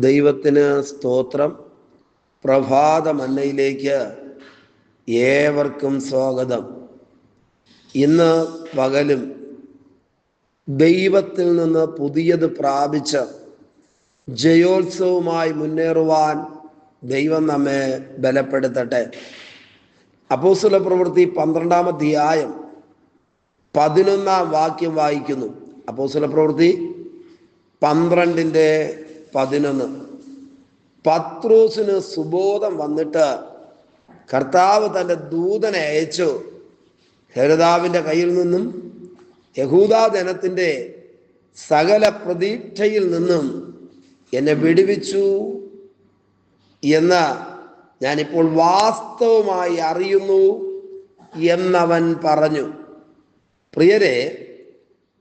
ദൈവത്തിന് സ്തോത്രം. പ്രഭാത മന്നയിലേക്ക് ഏവർക്കും സ്വാഗതം. ഇന്ന് പകലും ദൈവത്തിൽ നിന്ന് പുതിയത് പ്രാപിച്ച് ജയോത്സവമായി മുന്നേറുവാൻ ദൈവം നമ്മെ ബലപ്പെടുത്തട്ടെ. അപ്പോസ്തല പ്രവൃത്തി പന്ത്രണ്ടാം അധ്യായം പതിനൊന്നാം വാക്യം വായിക്കുന്നു. അപ്പോസ്തല പ്രവൃത്തി പന്ത്രണ്ടിന്റെ പതിനൊന്ന്. പത്രോസിന് സുബോധം വന്നിട്ട് കർത്താവ് തന്റെ ദൂതനെ അയച്ചു. ഹെരതാവിന്റെ കയ്യിൽ നിന്നും യഹൂദാ ജനത്തിന്റെ സകല പ്രതീക്ഷയിൽ നിന്നും എന്നെ വിടുവിച്ചു എന്ന് ഞാനിപ്പോൾ വാസ്തവമായി അറിയുന്നു എന്നവൻ പറഞ്ഞു. പ്രിയരെ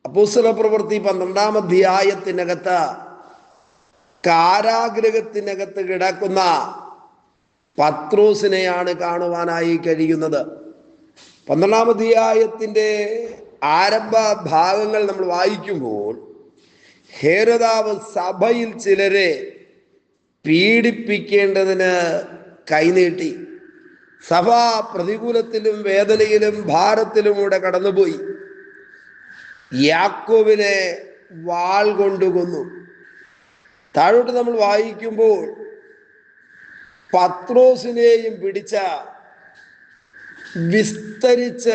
അപ്പൂസ്തല പ്രവൃത്തി പന്ത്രണ്ടാം അധ്യായത്തിനകത്ത് കാരാഗ്രഹത്തിനകത്ത് കിടക്കുന്ന പത്രോസിനെയാണ് കാണുവാനായി കഴിയുന്നത്. പന്ത്രണ്ടാം അധ്യായത്തിന്റെ ആരംഭ ഭാഗങ്ങൾ നമ്മൾ വായിക്കുമ്പോൾ ഹേരതാവ് സഭയിൽ ചിലരെ പീഡിപ്പിക്കേണ്ടതിന് കൈനീട്ടി. സഭ പ്രതികൂലത്തിലും വേദനയിലും ഭാരത്തിലുമൂടെ കടന്നുപോയി. യാക്കോവിനെ വാൾ കൊണ്ടു കൊന്നു താഴോട്ട് നമ്മൾ വായിക്കുമ്പോൾ പത്രോസിനെയും പിടിച്ച വിസ്തരിച്ച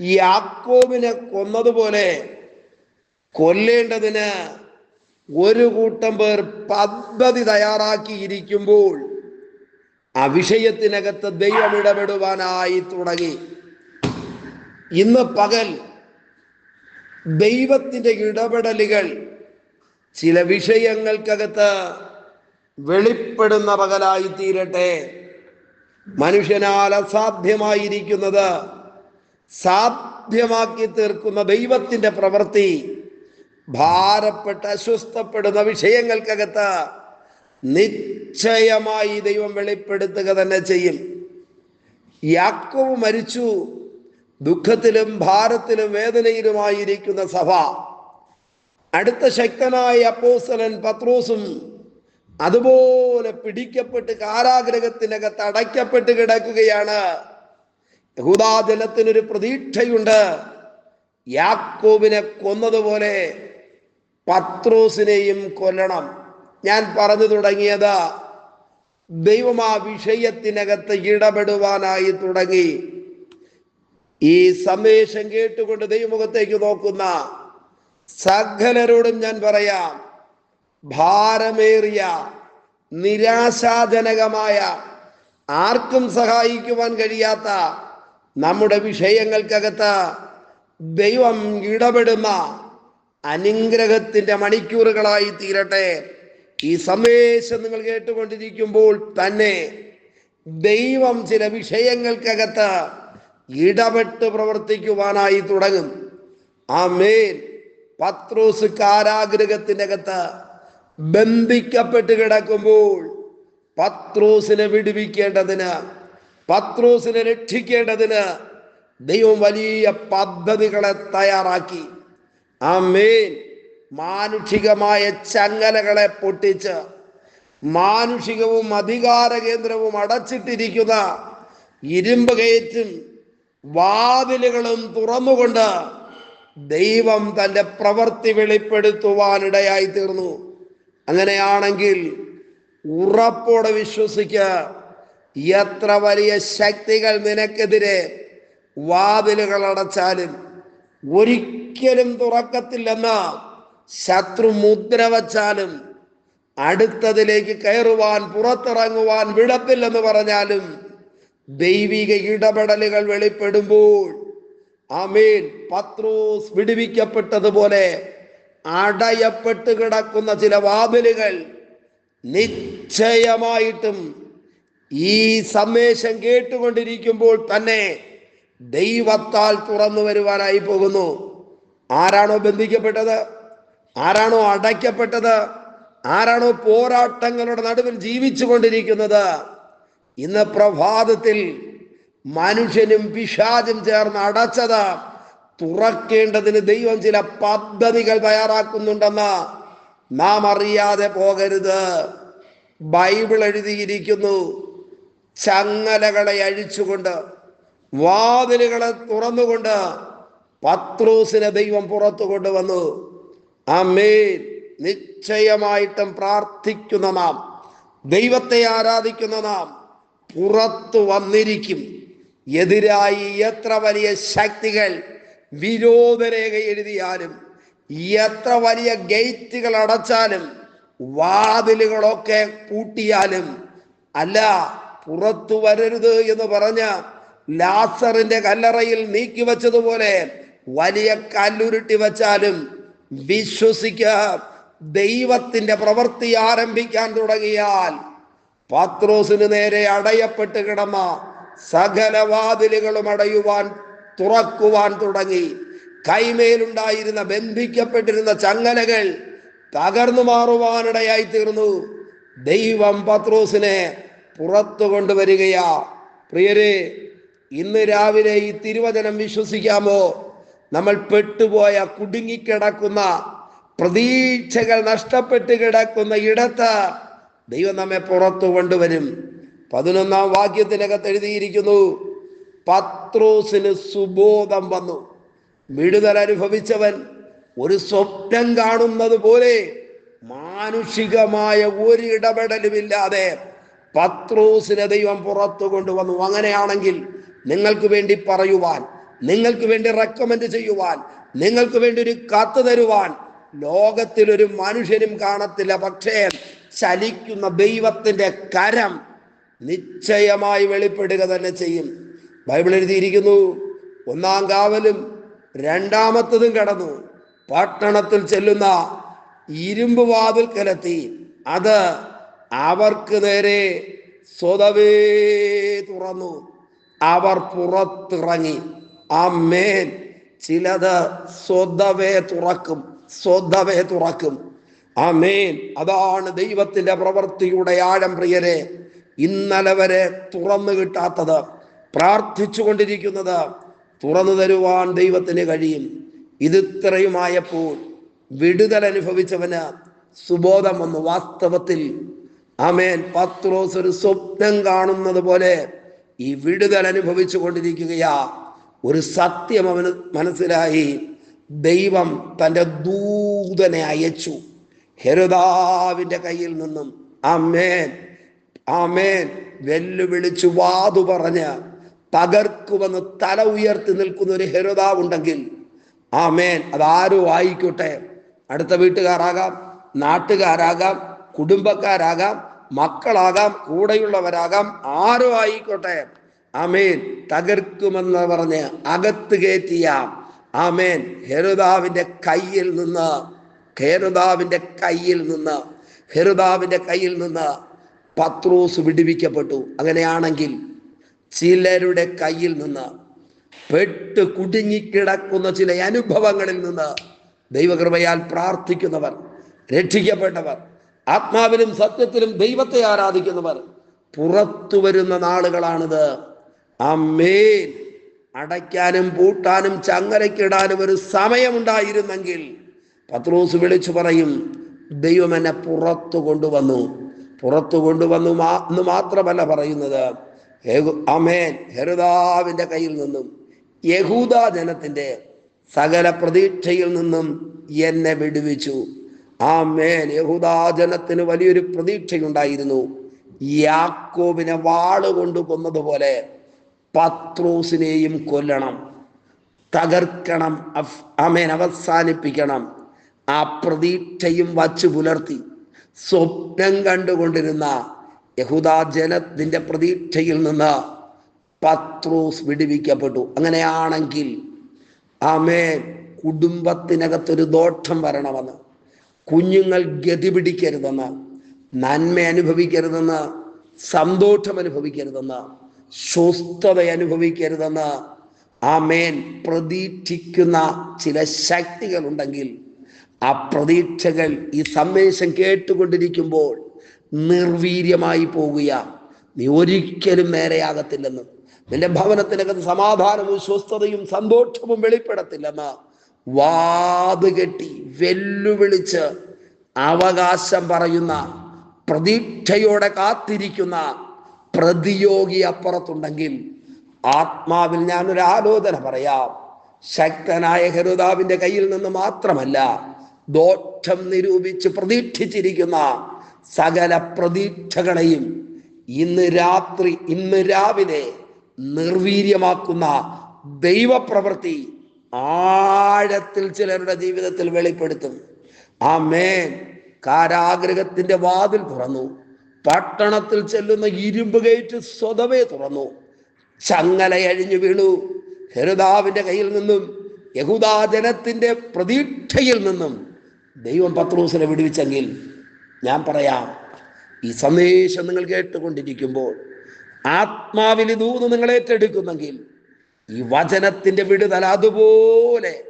യാക്കോബിനെ കൊന്നതുപോലെ കൊല്ലേണ്ടതിന് ഒരു കൂട്ടം പേർ പദ്ധതി തയ്യാറാക്കിയിരിക്കുമ്പോൾ ആ വിഷയത്തിനകത്ത് ദൈവം ഇടപെടുവാനായി തുടങ്ങി. ഇന്ന് പകൽ ദൈവത്തിന്റെ ഇടപെടലുകൾ ചില വിഷയങ്ങൾക്കകത്ത് വെളിപ്പെടുന്ന പകലായി തീരട്ടെ മനുഷ്യനാൽ അസാധ്യമായിരിക്കുന്നത് സാധ്യമാക്കി തീർക്കുന്ന ദൈവത്തിന്റെ പ്രവൃത്തി ഭാരപ്പെട്ട് അസ്വസ്ഥപ്പെടുന്ന വിഷയങ്ങൾക്കകത്ത് നിശ്ചയമായി ദൈവം വെളിപ്പെടുത്തുക തന്നെ ചെയ്യും. യാക്കോവ് മരിച്ചു ദുഃഖത്തിലും ഭാരത്തിലും വേദനയിലുമായിരിക്കുന്ന സഭ അടുത്ത ശക്തനായ അപ്പോസലൻ പത്രോസും അതുപോലെ പിടിക്കപ്പെട്ട് കാരാഗ്രഹത്തിനകത്ത് അടയ്ക്കപ്പെട്ട് കിടക്കുകയാണ്. യഹൂദാജലത്തിനൊരു പ്രതീക്ഷയുണ്ട്. യാക്കോബിനെ കൊന്നതുപോലെ പത്രോസിനെയും കൊല്ലണം. ഞാൻ പറഞ്ഞു തുടങ്ങിയത് ദൈവം ആ വിഷയത്തിനകത്ത് ഇടപെടുവാനായി തുടങ്ങി. ഈ സന്ദേശം കേട്ടുകൊണ്ട് ദൈവമുഖത്തേക്ക് നോക്കുന്ന സകലരോടും ഞാൻ പറയാം ഭാരമേറിയ നിരാശാജനകമായ ആർക്കും സഹായിക്കുവാൻ കഴിയാത്ത നമ്മുടെ വിഷയങ്ങൾക്കകത്ത് ദൈവം ഇടപെടുന്ന അനുഗ്രഹത്തിന്റെ മണിക്കൂറുകളായി തീരട്ടെ. ഈ സന്ദേശം നിങ്ങൾ കേട്ടുകൊണ്ടിരിക്കുമ്പോൾ തന്നെ ദൈവം ചില വിഷയങ്ങൾക്കകത്ത് ഇടപെട്ട് പ്രവർത്തിക്കുവാനായി തുടങ്ങും. ആ മേൽ പത്രോസ് കാരാഗ്രഹത്തിനകത്ത് ബന്ധിക്കപ്പെട്ട് കിടക്കുമ്പോൾ പത്രോസിനെ വിടുവിക്കേണ്ടതിന് പത്രോസിനെ രക്ഷിക്കേണ്ടതിന് ദൈവം വലിയ പദ്ധതികളെ തയ്യാറാക്കി. ആ മേൽ മാനുഷികമായ ചങ്ങലകളെ പൊട്ടിച്ച് മാനുഷികവും അധികാര കേന്ദ്രവും അടച്ചിട്ടിരിക്കുന്ന ഇരുമ്പ് കയറ്റും വാതിലുകളും തുറന്നുകൊണ്ട് ദൈവം തന്റെ പ്രവൃത്തി വെളിപ്പെടുത്തുവാനിടയായി തീർന്നു. അങ്ങനെയാണെങ്കിൽ ഉറപ്പോടെ വിശ്വസിക്ക എത്ര വലിയ ശക്തികൾ നിനക്കെതിരെ വാതിലുകൾ അടച്ചാലും ഒരിക്കലും തുറക്കത്തില്ലെന്ന ശത്രു മുദ്ര വച്ചാലും അടുത്തതിലേക്ക് കയറുവാൻ പുറത്തിറങ്ങുവാൻ വിടത്തില്ലെന്ന് പറഞ്ഞാലും ദൈവിക ഇടപെടലുകൾ വെളിപ്പെടുമ്പോൾ ആമേൻ. പത്രോസ് വിടുവിക്കപ്പെട്ടതുപോലെ അടയപ്പെട്ട് കിടക്കുന്ന ചില വാതിലുകൾ നിശ്ചയമായിട്ടും ഈ സന്ദേശം കേട്ടുകൊണ്ടിരിക്കുമ്പോൾ തന്നെ ദൈവത്താൽ തുറന്നു വരുവാനായി പോകുന്നു. ആരാണോ ബന്ധിക്കപ്പെട്ടത്? ആരാണോ അടയ്ക്കപ്പെട്ടത്? ആരാണോ പോരാട്ടങ്ങളുടെ നടുവിൽ ജീവിച്ചു കൊണ്ടിരിക്കുന്നത് ഇന്ന് പ്രഭാതത്തിൽ മനുഷ്യനും പിശാചും ചേർന്ന് അടച്ചത് തുറക്കേണ്ടതിന് ദൈവം ചില പദ്ധതികൾ തയ്യാറാക്കുന്നുണ്ടെന്ന് നാം അറിയാതെ പോകരുത്. ബൈബിൾ എഴുതിയിരിക്കുന്നു ചങ്ങലകളെ അഴിച്ചുകൊണ്ട് വാതിലുകളെ തുറന്നുകൊണ്ട് പത്രൂസിനെ ദൈവം പുറത്തു കൊണ്ടുവന്നു. അമ്മേൻ നിശ്ചയമായിട്ടും പ്രാർത്ഥിക്കുന്ന നാം ദൈവത്തെ ആരാധിക്കുന്ന നാം പുറത്തു വന്നിരിക്കും. എതിരായി എത്ര വലിയ ശക്തികൾ വിരോധരേഖ എഴുതിയാലും എത്ര വലിയ ഗേറ്റുകൾ അടച്ചാലും വാതിലുകളൊക്കെ പൂട്ടിയാലും അല്ല പുറത്തു വരരുത് എന്ന് പറഞ്ഞ ലാസറിന്റെ കല്ലറയിൽ നീക്കി വച്ചതുപോലെ വലിയ കല്ലുരുട്ടി വച്ചാലും വിശ്വസിക്ക ദൈവത്തിന്റെ പ്രവൃത്തി ആരംഭിക്കാൻ തുടങ്ങിയാൽ പാത്രോസിന് നേരെ അടയപ്പെട്ട് കിടന്ന സകല വാതിലുകളും അടയുവാൻ തുറക്കുവാൻ തുടങ്ങി. കൈമേലുണ്ടായിരുന്ന ബന്ധിക്കപ്പെട്ടിരുന്ന ചങ്ങലകൾ തകർന്നു മാറുവാനിടയായി തീർന്നു. ദൈവം പത്രോസിനെ പുറത്തു കൊണ്ടുവരികയാ. പ്രിയരെ ഇന്ന് രാവിലെ ഈ തിരുവചനം വിശ്വസിക്കാമോ? നമ്മൾ പെട്ടുപോയ കുടുങ്ങിക്കിടക്കുന്ന പ്രതീക്ഷകൾ നഷ്ടപ്പെട്ട് കിടക്കുന്ന ഇടത്ത് ദൈവം നമ്മെ പുറത്തു കൊണ്ടുവരും. പതിനൊന്നാം വാക്യത്തിനകത്ത് എഴുതിയിരിക്കുന്നു പത്രോസിന് സുബോധം വന്നു. വിടുതൽ അനുഭവിച്ചവൻ ഒരു സ്വപ്നം കാണുന്നത് പോലെ മാനുഷികമായ ഒരു ഇടപെടലുമില്ലാതെ പത്രോസിനെ ദൈവം പുറത്തു കൊണ്ടുവന്നു. അങ്ങനെയാണെങ്കിൽ നിങ്ങൾക്ക് വേണ്ടി പറയുവാൻ നിങ്ങൾക്ക് വേണ്ടി റെക്കമെൻഡ് ചെയ്യുവാൻ നിങ്ങൾക്ക് വേണ്ടി ഒരു കത്ത് തരുവാൻ ലോകത്തിൽ ഒരു മനുഷ്യനും കാണത്തില്ല. പക്ഷേ ചലിക്കുന്ന ദൈവത്തിന്റെ കരം നിശ്ചയമായി വെളിപ്പെടുക തന്നെ ചെയ്യും. ബൈബിൾ എഴുതിയിരിക്കുന്നു ഒന്നാം കാവലും രണ്ടാമത്തതും കടന്നു. പട്ടണത്തിൽ ചെല്ലുന്ന ഇരുമ്പ് വാതിൽക്കലെത്തി അത് അവർക്ക് നേരെ സ്വതവേ തുറന്നു. അവർ പുറത്തിറങ്ങി. ആ മേൻ ചിലത് സ്വതവേ തുറക്കും സ്വതവേ തുറക്കും. ആ മേൻ അതാണ് ദൈവത്തിന്റെ പ്രവൃത്തിയുടെ ആഴം പ്രിയരെ. ഇന്നലെ വരെ തുറന്നു കിട്ടാത്തത് പ്രാർത്ഥിച്ചു കൊണ്ടിരിക്കുന്നത് തുറന്നു തരുവാൻ ദൈവത്തിന് കഴിയും. ഇതിത്രയുമായപ്പോൾ വിടുതൽ അനുഭവിച്ചവന് സുബോധം വന്നു വാസ്തവത്തിൽ. ആമേൻ. പത്രോസ് ഒരു സ്വപ്നം കാണുന്നത് പോലെ ഈ വിടുതൽ അനുഭവിച്ചു കൊണ്ടിരിക്കുകയാ ഒരു സത്യം അവന് മനസ്സിലായി. ദൈവം തന്റെ ദൂതനെ അയച്ചു. ഹെരുദാവിന്റെ കയ്യിൽ നിന്നും. ആമേൻ. ആമേൻ. വെല്ലുവിളിച്ചു വാതു പറഞ്ഞ് തകർക്കുമെന്ന് തല ഉയർത്തി നിൽക്കുന്ന ഒരു ഹെരുതാവുണ്ടെങ്കിൽ ആമേൻ. അതാരോ ആയിക്കോട്ടെ. അടുത്ത വീട്ടുകാരാകാം നാട്ടുകാരാകാം കുടുംബക്കാരാകാം മക്കളാകാം കൂടെയുള്ളവരാകാം ആരോ ആയിക്കോട്ടെ. ആമേൻ. തകർക്കുമെന്ന് പറഞ്ഞ് അകത്ത് കയറ്റിയ ആമേൻ. ഹെരുദാവിന്റെ കയ്യിൽ നിന്ന് ഹെരുദാവിന്റെ കയ്യിൽ നിന്ന് ഹെരുദാവിന്റെ കയ്യിൽ നിന്ന് പത്രോസ് വിടുവിക്കപ്പെട്ടു. അങ്ങനെയാണെങ്കിൽ ചിലരുടെ കയ്യിൽ നിന്ന് പെട്ട് കുടുങ്ങിക്കിടക്കുന്ന ചില അനുഭവങ്ങളിൽ നിന്ന് ദൈവകൃപയാൽ പ്രാർത്ഥിക്കുന്നവർ രക്ഷിക്കപ്പെട്ടവർ ആത്മാവിലും സത്യത്തിലും ദൈവത്തെ ആരാധിക്കുന്നവർ പുറത്തു വരുന്ന നാളുകളാണിത്. അമ്മേൻ അടയ്ക്കാനും പൂട്ടാനും ചങ്ങലക്കിടാനും ഒരു സമയമുണ്ടായിരുന്നെങ്കിൽ പത്രോസ് വിളിച്ചു പറയും ദൈവം എന്നെ പുറത്തു കൊണ്ടുവന്നു. പുറത്തു കൊണ്ടുവന്നു എന്ന് മാത്രമല്ല പറയുന്നത്. അമേൻ ഹെറുദാവിന്റെ കയ്യിൽ നിന്നും യഹൂദ ജനത്തിന്റെ സകല പ്രതീക്ഷയിൽ നിന്നും എന്നെ വിടുവിച്ചു. ആമേൻ. യഹൂദാ ജനത്തിന് വലിയൊരു പ്രതീക്ഷയുണ്ടായിരുന്നു. യാക്കോബിനെ വാളുകൊണ്ട് കൊന്നതുപോലെ പത്രോസിനെയും കൊല്ലണം. തകർക്കണം. അമേൻ അവസാനിപ്പിക്കണം. ആ പ്രതീക്ഷയും വച്ചു പുലർത്തി. സ്വപ്നം കണ്ടുകൊണ്ടിരുന്ന യഹൂദാ ജനത്തിന്റെ പ്രതീക്ഷയിൽ നിന്ന് പത്രോസ് വിടുവിക്കപ്പെട്ടു. അങ്ങനെയാണെങ്കിൽ ആമേ കുടുംബത്തിനകത്തൊരു ദോഷം വരണമെന്ന് കുഞ്ഞുങ്ങൾ ഗതി പിടിക്കരുതെന്ന് നന്മ അനുഭവിക്കരുതെന്ന് സന്തോഷം അനുഭവിക്കരുതെന്ന് സ്വസ്ഥത അനുഭവിക്കരുതെന്ന് ആമേൻ പ്രതീക്ഷിക്കുന്ന ചില ശക്തികൾ ഉണ്ടെങ്കിൽ ആ പ്രതീക്ഷകൾ ഈ സന്ദേശം കേട്ടുകൊണ്ടിരിക്കുമ്പോൾ നിർവീര്യമായി പോകുക നീ ഒരിക്കലും നേരെയാകത്തില്ലെന്ന് നിന്റെ ഭവനത്തിനകത്ത് സമാധാനവും സ്വസ്ഥതയും സന്തോഷവും വെളിപ്പെടത്തില്ലെന്ന്. വാത് കെട്ടി വെല്ലുവിളിച്ച് അവകാശം പറയുന്ന പ്രതീക്ഷയോടെ കാത്തിരിക്കുന്ന പ്രതിയോഗി അപ്പുറത്തുണ്ടെങ്കിൽ ആത്മാവിൽ ഞാനൊരു ആലോചന പറയാം. ശക്തനായ ഹെരുദാവിന്റെ കയ്യിൽ നിന്ന് മാത്രമല്ല ദോഷം നിരൂപിച്ച് പ്രതീക്ഷിച്ചിരിക്കുന്ന സകല പ്രതീക്ഷകളെയും ഇന്ന് രാത്രി ഇന്ന് രാവിലെ നിർവീര്യമാക്കുന്ന ദൈവപ്രവൃത്തി ആഴത്തിൽ ചിലരുടെ ജീവിതത്തിൽ വെളിപ്പെടുത്തും. ആ മേൻ കാരാഗ്രഹത്തിന്റെ വാതിൽ തുറന്നു. പട്ടണത്തിൽ ചെല്ലുന്ന ഇരുമ്പ് ഗേറ്റ് സ്വതവേ തുറന്നു. ചങ്ങല അഴിഞ്ഞു വീണു. ഹെരുദാവിന്റെ കയ്യിൽ നിന്നും യഹൂദാ ജനത്തിന്റെ പ്രതീക്ഷയിൽ നിന്നും ദൈവം പത്രൂസിനെ വിടുവിച്ചെങ്കിൽ ഞാൻ പറയാം ഈ സന്ദേശം നിങ്ങൾ കേട്ടുകൊണ്ടിരിക്കുമ്പോൾ ആത്മാവിൽ ഇതൂന്ന് നിങ്ങൾ ഏറ്റെടുക്കുന്നെങ്കിൽ ഈ വചനത്തിന്റെ വിടുതൽ അതുപോലെ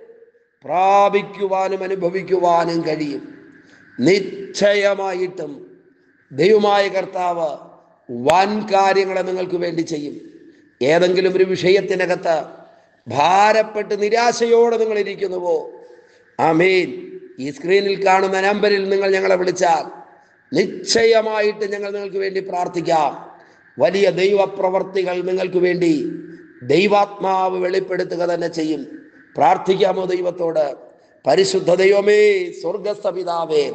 പ്രാപിക്കുവാനും അനുഭവിക്കുവാനും കഴിയും. നിശ്ചയമായിട്ടും ദൈവമായ കർത്താവ് വൻ കാര്യങ്ങളെ നിങ്ങൾക്ക് വേണ്ടി ചെയ്യും. ഏതെങ്കിലും ഒരു വിഷയത്തിനകത്ത് ഭാരപ്പെട്ട് നിരാശയോടെ നിങ്ങൾ ഇരിക്കുന്നുവോ? ആമീൻ. ഈ സ്ക്രീനിൽ കാണുന്ന നമ്പറിൽ നിങ്ങൾ ഞങ്ങളെ വിളിച്ചാൽ നിശ്ചയമായിട്ട് ഞങ്ങൾ നിങ്ങൾക്ക് വേണ്ടി പ്രാർത്ഥിക്കാം. വലിയ ദൈവപ്രവർത്തികൾ നിങ്ങൾക്ക് വേണ്ടി ദൈവാത്മാവ് വെളിപ്പെടുത്തുക തന്നെ ചെയ്യും. പ്രാർത്ഥിക്കാമോ ദൈവത്തോട്? പരിശുദ്ധ ദൈവമേ സ്വർഗസ്ഥ പിതാവേ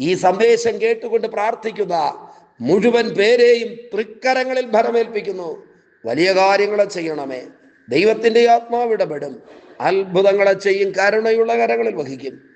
ഈ സന്ദേശം കേട്ടുകൊണ്ട് പ്രാർത്ഥിക്കുന്ന മുഴുവൻ പേരെയും തൃക്കരങ്ങളിൽ ഭരമേൽപ്പിക്കുന്നു. വലിയ കാര്യങ്ങളെ ചെയ്യണമേ. ദൈവത്തിന്റെ ആത്മാവ് ഇടപെടും. അത്ഭുതങ്ങളെ ചെയ്യും. കരുണയുള്ള കരങ്ങളിൽ വഹിക്കും.